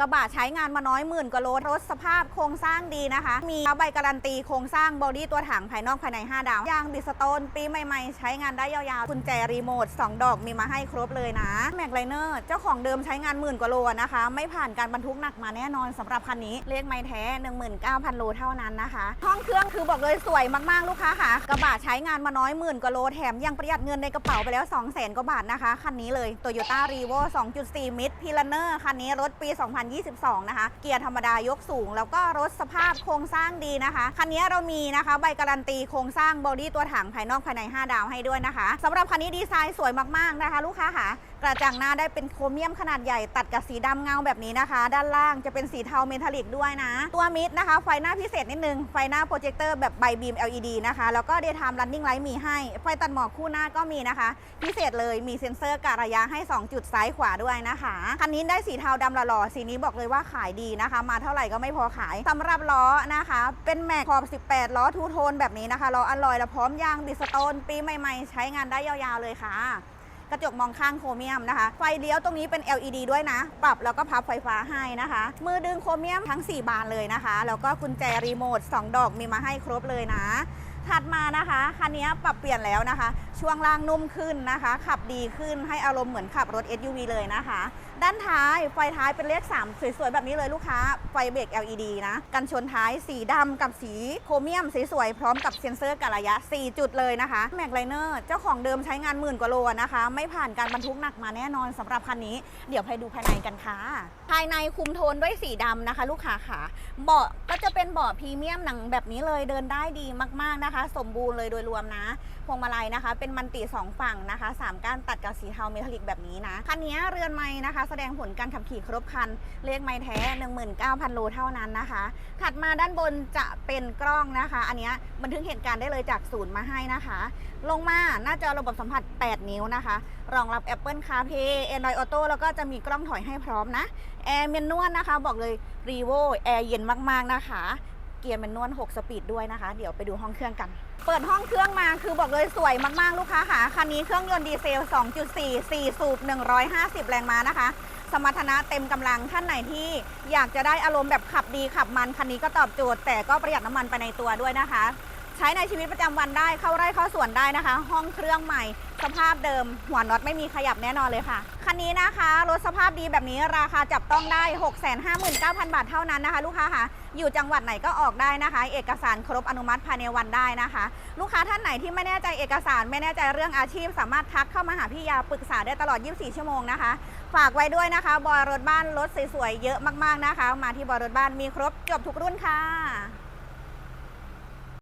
กระบะใช้งานมาน้อยหมื่นกว่าโลรถสภาพโครงสร้างดีนะคะ มีใบการันตีโครงสร้างบอดี้ตัวถังภายนอกภายใน 5 ดาว ยางบิสโตน ปีใหม่ๆ ใช้งานได้ยาวๆกุญแจรีโมท 2 ดอกมีมาให้ครบเลยนะแม็กไลเนอร์เจ้าของเดิมใช้งานหมื่นกว่าโลนะคะ ไม่ผ่านการบรรทุกหนักมาแน่นอนสำหรับคันนี้เลขไม่แท้ 19,000 โลเท่านั้นนะคะห้องเครื่องคือบอกเลยสวยมากๆลูกค้าค่ะ กระบะใช้งานมาน้อยหมื่นกว่าโลแถมยังประหยัดเงินในกระเป๋าไปแล้ว 2 0 0 0 0 0กว่าบาทนะคะคันนี้เลย Toyota r e v o 2.4มิดพิลเนอร์คันนี้รถปี2022 นะคะ เกียร์ธรรมดายกสูง แล้วก็รถสภาพโครงสร้างดีนะคะ คันนี้เรามีนะคะ ใบการันตีโครงสร้างบอดี้ตัวถังภายนอกภายใน 5 ดาวให้ด้วยนะคะสำหรับคันนี้ดีไซน์สวยมากๆนะคะ ลูกค้าค่ะ กระจังหน้าได้เป็นโครเมียมขนาดใหญ่ตัดกับสีดำเงาแบบนี้นะคะ ด้านล่างจะเป็นสีเทาเมทัลลิกด้วยนะ ตัวมิดนะคะ ไฟหน้าพิเศษนิดนึง ไฟหน้าโปรเจคเตอร์แบบใบบีม LED นะคะ แล้วก็ daytime running light มีให้ ไฟตัดหมอกคู่หน้าก็มีนะคะ พิเศษเลยมีเซ็นเซอร์การะยะให้ 2 จุดซ้ายขวาด้วยนะคะ คันนี้ได้สีเทาดำหล่อๆสีนี้บอกเลยว่าขายดีนะคะ มาเท่าไหร่ก็ไม่พอขายสำหรับล้อนะคะ เป็นแม็กขอบ 18 ล้อทูโทนแบบนี้นะคะล้ออลลอยและพร้อมยางบิสโตนปีใหม่ ๆ ใช้งานได้ยาวๆเลยค่ะ กระจกมองข้างโครเมียมนะคะ ไฟเลี้ยวตรงนี้เป็น LED ด้วยนะ ปรับแล้วก็พับไฟฟ้าให้นะคะ มือดึงโครเมียมทั้ง 4 บานเลยนะคะ แล้วก็กุญแจรีโมท 2 ดอกมีมาให้ครบเลยนะ ถัดมานะคะคันนี้ปรับเปลี่ยนแล้วนะคะ ช่วงล่างนุ่มขึ้นนะคะ ขับดีขึ้นให้อารมณ์เหมือนขับรถ SUV เลยนะคะ ด้านท้ายไฟท้ายเป็นเลข 3 สวยๆ แบบนี้เลยลูกค้า ไฟเบรก LED นะ กันชนท้ายสีดำกับสีโครเมียมสีสวยพร้อมกับเซ็นเซอร์การะยะ 4 จุดเลยนะคะแม็กไลเนอร์เจ้าของเดิมใช้งานหมื่นกว่าโลนะคะ ไม่ผ่านการบรรทุกหนักมาแน่นอนสำหรับคันนี้ เดี๋ยวไปดูภายในกันค่ะ ภายในคุมโทนด้วยสีดำนะคะ ลูกค้าค่ะเบาะก็จะเป็นเบาะพรีเมียมหนังแบบนี้เลยเดินได้ดีมากๆนะคะสมบูรณ์เลยโดยรวมนะพวงมาลัยนะคะ เป็นมันติสองฝั่งนะคะสามก้านตัดกับสีเทาเมทัลลิกแบบนี้นะคันนี้เรือนไม้นะคะ แสดงผลการขับขี่ครบคันเลขไม้แท้ 19,000 โลเท่านั้นนะคะ ถัดมาด้านบนจะเป็นกล้องนะคะ อันนี้บันทึกเหตุการณ์ได้เลยจากศูนย์มาให้นะคะ ลงมาหน้าจอระบบสัมผัส 8 นิ้วนะคะ รองรับ Apple CarPlay Android Auto แล้วก็จะมีกล้องถอยให้พร้อมนะแอร์เมนนวลนะคะ บอกเลย r e v o แอร์เย็นมากๆนะคะ เกียร์เมนนวล6สปีดด้วยนะคะ เดี๋ยวไปดูห้องเครื่องกัน เปิดห้องเครื่องมาคือบอกเลยสวยมากๆลูกค้าค่ะคันนี้เครื่องยนต์ดีเซล 2.4 4 สูบ 150 แรงม้านะคะ สมรรถนะเต็มกำลังท่านไหนที่อยากจะได้อารมณ์แบบขับดีขับมันคันนี้ก็ตอบโจทย์แต่ก็ประหยัดน้ำมันไปในตัวด้วยนะคะ ใช้ในชีวิตประจำวันได้เข้าไร่เข้าสวนได้นะคะ ห้องเครื่องใหม่ สภาพเดิม หัวน็อตไม่มีขยับแน่นอนเลยค่ะคันนี้นะคะรถสภาพดีแบบนี้ราคาจับต้องได้ 659,000 บาทเท่านั้นนะคะ ลูกค้าค่ะอยู่จังหวัดไหนก็ออกได้นะคะ เอกสารครบอนุมัติภายในวันได้นะคะ ลูกค้าท่านไหนที่ไม่แน่ใจเอกสารไม่แน่ใจเรื่องอาชีพ สามารถทักเข้ามาหาพี่ยาปรึกษาได้ตลอด 24 ชั่วโมงนะคะ ฝากไว้ด้วยนะคะ บอยรถบ้านรถสวยๆเยอะมากๆนะคะ มาที่บอยรถบ้านมีครบจบทุกรุ่นค่ะ